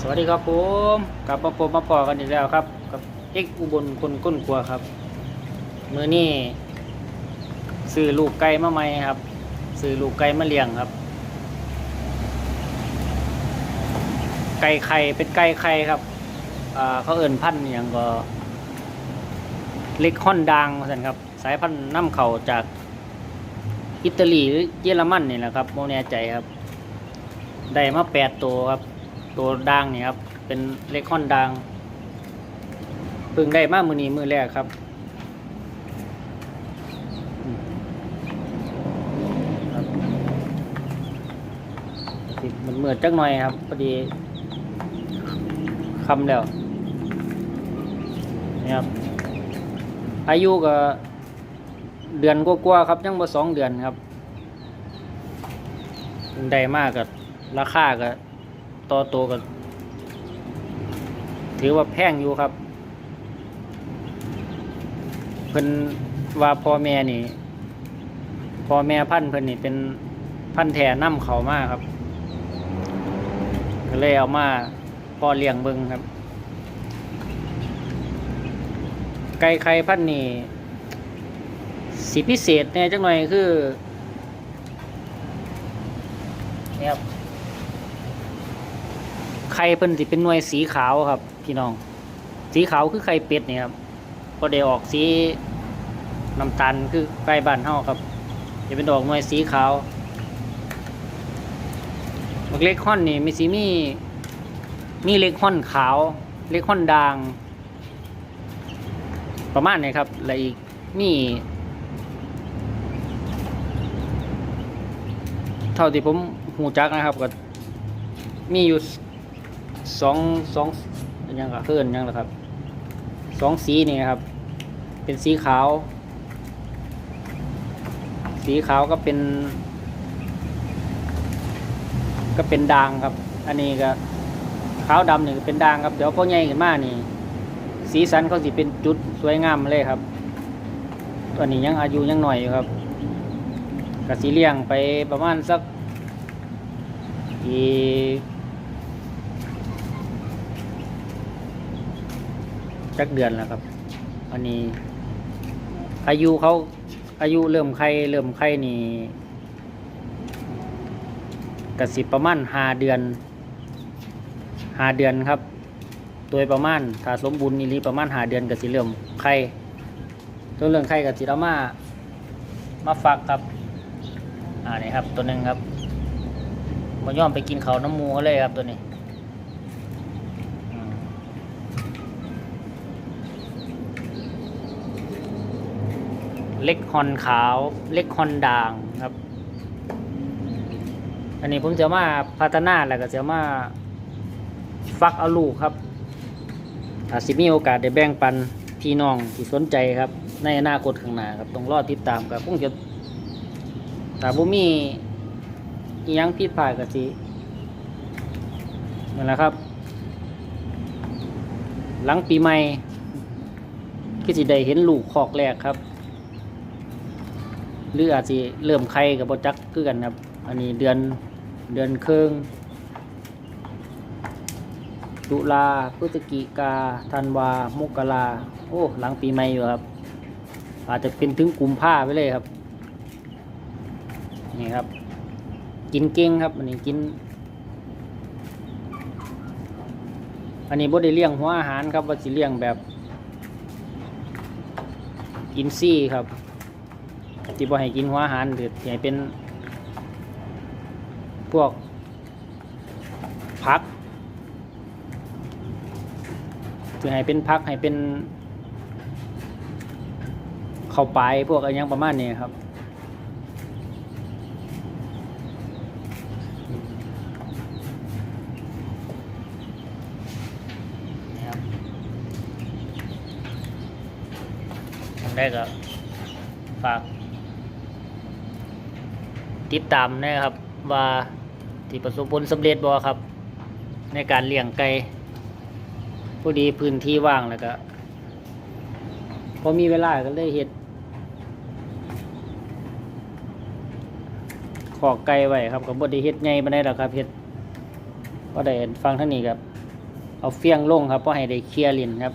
สวัสดีครับผมกลับมาพบมาปอกันอีกแล้วครับ กับเอ็กอุบลคนก้นครัวครับมือนี่ซื้อลูกไก่มาใหม่ครับซื้อลูกไก่มาเลี้ยงครับ ไก่ไข่เป็นไก่ไข่ครับอ่าเขาเอิ่นพันธุ์อย่างก็เล็กฮอนดังสันครับ สายพันธุ์น้ำเข่าจากอิตาลีหรือเยอรมันนี่แหละครับโมแน่ใจครับ ได้มาแปดตัวครับ ตัวดังนี่ครับเป็นเล็กฮอนดังเพิ่งได้มามือนี้มือแรกครับมครับสิมันเมื่อจักหน่อยครับพอดีคำแล้วนี่ครับอายุก็เดือนกว่าๆครับยังบ่สองเดือนครับได้มากกับราคาก็ ต่อโตวก็ถือว่าแพงอยู่ครับ เพิ่นว่าพ่อแม่นี่พ่อแม่พันธุ์เพิ่นนี่เป็นพันแท้นํเขามากครับ ก็เลยเอามาพ่อเลี้ยงเบิงครับ ไก่ไข่พันธุ์นี่สีพิเศษแน่จังหน่อยคือเนี่ยครับ ไข่เพิ่นสิเป็นหน่วยสีขาวครับ พี่น้อง สีขาวคือไข่เป็ดนี่ครับพอได้ออกสีน้ำตาลคือไก่บ้านเฮาครับจะเป็นดอกหน่วยสีขาวบักเล็กค่อนนี่มีสีมีมีเล็กค่อนขาว เล็กค่อนด่าง ประมาณนี้ครับและอีกมีเท่าที่ผมหูจักนะครับก็มีอยู่ สองสองยังก็เพื่อนยังละครับสองสีนี่ครับ เป็นสีขาว สีขาวก็เป็น ก็เป็นด่างครับ อันนี้ก็ขาวดำนี่ก็เป็นด่างครับ เดี๋ยวพอใหญ่ขึ้นมานี่ สีสันเขาสิเป็นจุดสวยงามเลยครับ ตัวนี้ยังอายุยังหน่อยอยู่ครับกสีเลี้ยงไปประมาณสักอี จักเดือนแล้วครับ อันนี้ อายุเขาอายุเริ่มไข่เริ่มไข่นี่กสิประมาณหาเดือนหาเดือนครับโดยประมาณถ้าสมบูรณ์นี่ลีประมาณหาเดือนกสิเริ่มไข่ตัวเรื่องไข่กสิเรามามาฟักครับ อ่านี่ครับ ตัวหนึ่งครับมาย่อมไปกินเขาน้ำมูเขาเลยครับตัวนี้ เล็กฮอนขาว เล็กฮอนด่างครับ อันนี้ผมจะมาพัฒนาแล้วก็จะมาฟักเอาลูกครับอาจสิมีโอกาสได้แบ่งปันพี่น้องที่สนใจครับ ในอนาคตข้างหน้าครับต้องรอติดตามครับคงจะแต่บ่มีอิหยังผิดพลาดก็สินั่นแหละครับ หลังปีใหม่ก็สิได้เห็นลูกคอกแรกครับ หรืออาจสิเริ่มไข่กับบ่จักคือกันครับ อันนี้เดือนเดือนครึ่งตุลาพฤศจิกาธันวา มกราโอ้หลังปีใหม่อยู่ครับ อาจจะเป็นถึงกุมภาไปเลยครับ นี่ครับ กินเก่งครับ อันนี้กิน อันนี้บ่ได้เลี้ยงหัวอาหารครับว่าสิเลี้ยงแบบ อินซี่ครับ ที่บ่ให้กินหัวอาหารหรือให้เป็น พวกผักคือให้เป็นพักให้เป็น เข้าไปพวกอะไรยังประมาณนี้ครับนี่ครับอันแรกก็ฝาก ติดตามนะครับว่าที่ประสบผลสำเร็จบ่ครับ ในการเลี้ยงไก่พอดีพื้นที่ว่างแล้วก็พอมีเวลาก็เลยเห็ดขอกไก่ไว้ครับกับบดีเห็ดไงมาได้หรอกครับเห็ดก็ได้ฟังท่านนี้ครับ เอาเฟี้ยงลงครับเพราะให้ได้เคลียร์ลิ้นครับ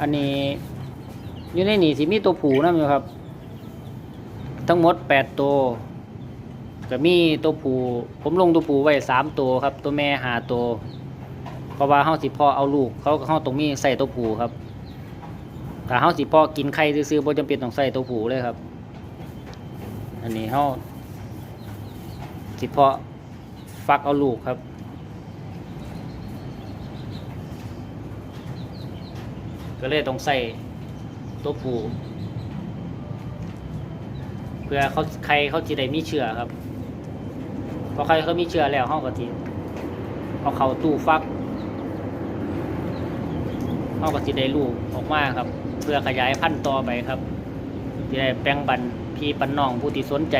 อันนี้อยู่ในนี่สิมีตัวผูนะอยู่ครับ ทั้งหมดแปดตัวจะมีตัวผูผมลงตัวผูไว้สามตัวครับ ตัวแม่หาตัวเพราะว่าเฮาสิพ่อเอาลูกเขาเฮาตรงนี้ใส่ตัวผูครับถ้าเฮาสิพ่อกินไข่ซื้อๆบ่จำเป็นต้องใส่ตัวผูเลยครับ อันนี้เฮาสิพาะฟักเอาลูกครับ ก็เลยต้องใส่ตัวผูเพื่อเขาใครเขาจะได้มีเชื้อครับพอใครเขามีเชื้อแล้วเขาก็ทีเอาเขาตู้ฟักเขาก็จะได้ลูกออกมาครับ เพื่อขยายพันธุ์ต่อไปครับจะได้แปลงบันพี่ปันน้องผู้ที่สนใจ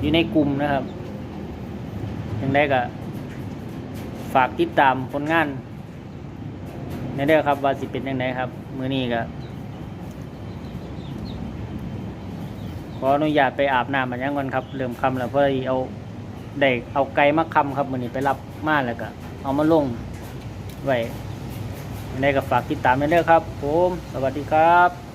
อยู่ในกลุ่มนะครับยังได้ก็ฝากติดตามผลงาน ในเด้อครับว่าสิเป็นยังไงครับ มือนี้ก็ขออนุญาตไปอาบน้ำมันยังก่อนครับเริ่มคำแล้วเพื่อเอาเด็กเอาไก่มาคำครับมือนี้ไปรับมาแล้วก็เอามาลงไว้ในกับฝากติดตามไปเด้อครับ ผม สวัสดีครับ